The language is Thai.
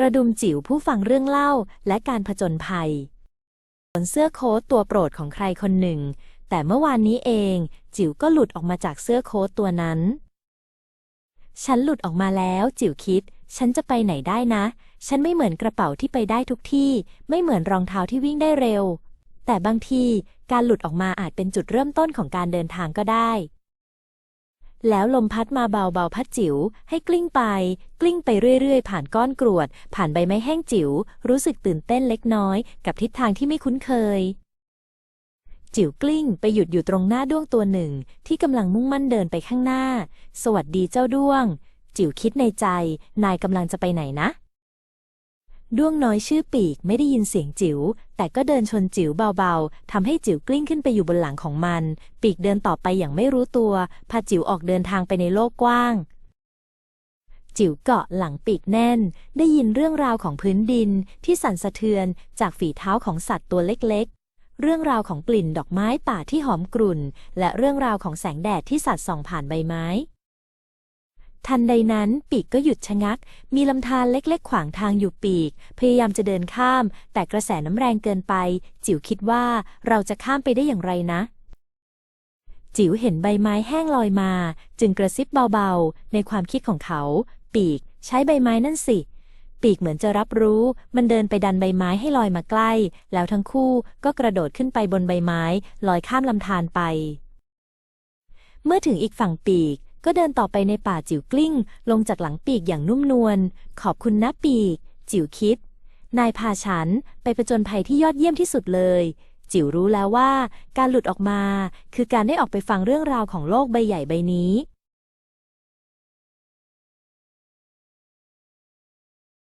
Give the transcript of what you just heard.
กระดุมจิ๋วผู้ฟังเรื่องเล่าและการผจญภัยบนเสื้อโค้ทตัวโปรดของใครคนหนึ่ง แต่เมื่อวานนี้เอง จิ๋วก็หลุดออกมาจากเสื้อโค้ทตัวนั้น ฉันหลุดออกมาแล้ว จิ๋วคิด ฉันจะไปไหนได้นะ ฉันไม่เหมือนกระเป๋าที่ไปได้ทุกที่ ไม่เหมือนรองเท้าที่วิ่งได้เร็ว แต่บางทีการหลุดออกมาอาจเป็นจุดเริ่มต้นของการเดินทางก็ได้ แล้วลมพัดมาเบาๆพัดจิ๋วให้กลิ้งไป กลิ้งไปเรื่อยๆ ผ่านก้อนกรวด ผ่านใบไม้แห้งจิ๋วรู้สึกตื่นเต้นเล็กน้อย กับทิศทางที่ไม่คุ้นเคย จิ๋วกลิ้งไปหยุดอยู่ตรงหน้าด้วงตัวหนึ่ง ที่กำลังมุ่งมั่นเดินไปข้างหน้า สวัสดีเจ้าด้วง จิ๋วคิดในใจ นายกำลังจะไปไหนนะ ด้วงน้อยชื่อปีกไม่ได้ยินเสียงจิ๋วแต่ก็เดินชนจิ๋วเบาๆทำให้จิ๋วกลิ้งขึ้นไปอยู่บนหลังของมัน ปีกเดินต่อไปอย่างไม่รู้ตัว พาจิ๋วออกเดินทางไปในโลกกว้าง จิ๋วเกาะหลังปีกแน่น ได้ยินเรื่องราวของพื้นดินที่สั่นสะเทือนจากฝีเท้าของสัตว์ตัวเล็กๆ เรื่องราวของกลิ่นดอกไม้ป่าที่หอมกรุ่น และเรื่องราวของแสงแดดที่สัดส่องผ่านใบไม้ ทันใดนั้นปีกก็หยุดชะงัก มีลำธารเล็กๆ ขวางทางอยู่ปีก พยายามจะเดินข้าม แต่กระแสน้ำแรงเกินไป จิ๋วคิดว่าเราจะข้ามไปได้อย่างไรนะ จิ๋วเห็นใบไม้แห้งลอยมา จึงกระซิบเบาๆ ในความคิดของเขา ปีก ใช้ใบไม้นั่นสิ ปีกเหมือนจะรับรู้ มันเดินไปดันใบไม้ให้ลอยมาใกล้ แล้วทั้งคู่ก็กระโดดขึ้นไปบนใบไม้ ลอยข้ามลำธารไปเมื่อถึงอีกฝั่งปีก ก็เดินต่อไปในป่าจิ๋วกลิ้ง ลงจากหลังปีกอย่างนุ่มนวล ขอบคุณนะปีก จิ๋วคิด นายพาฉันไปประจนภัยที่ยอดเยี่ยมที่สุดเลย จิ๋วรู้แล้วว่า การหลุดออกมา คือการได้ออกไปฟังเรื่องราวของโลกใบใหญ่ใบนี้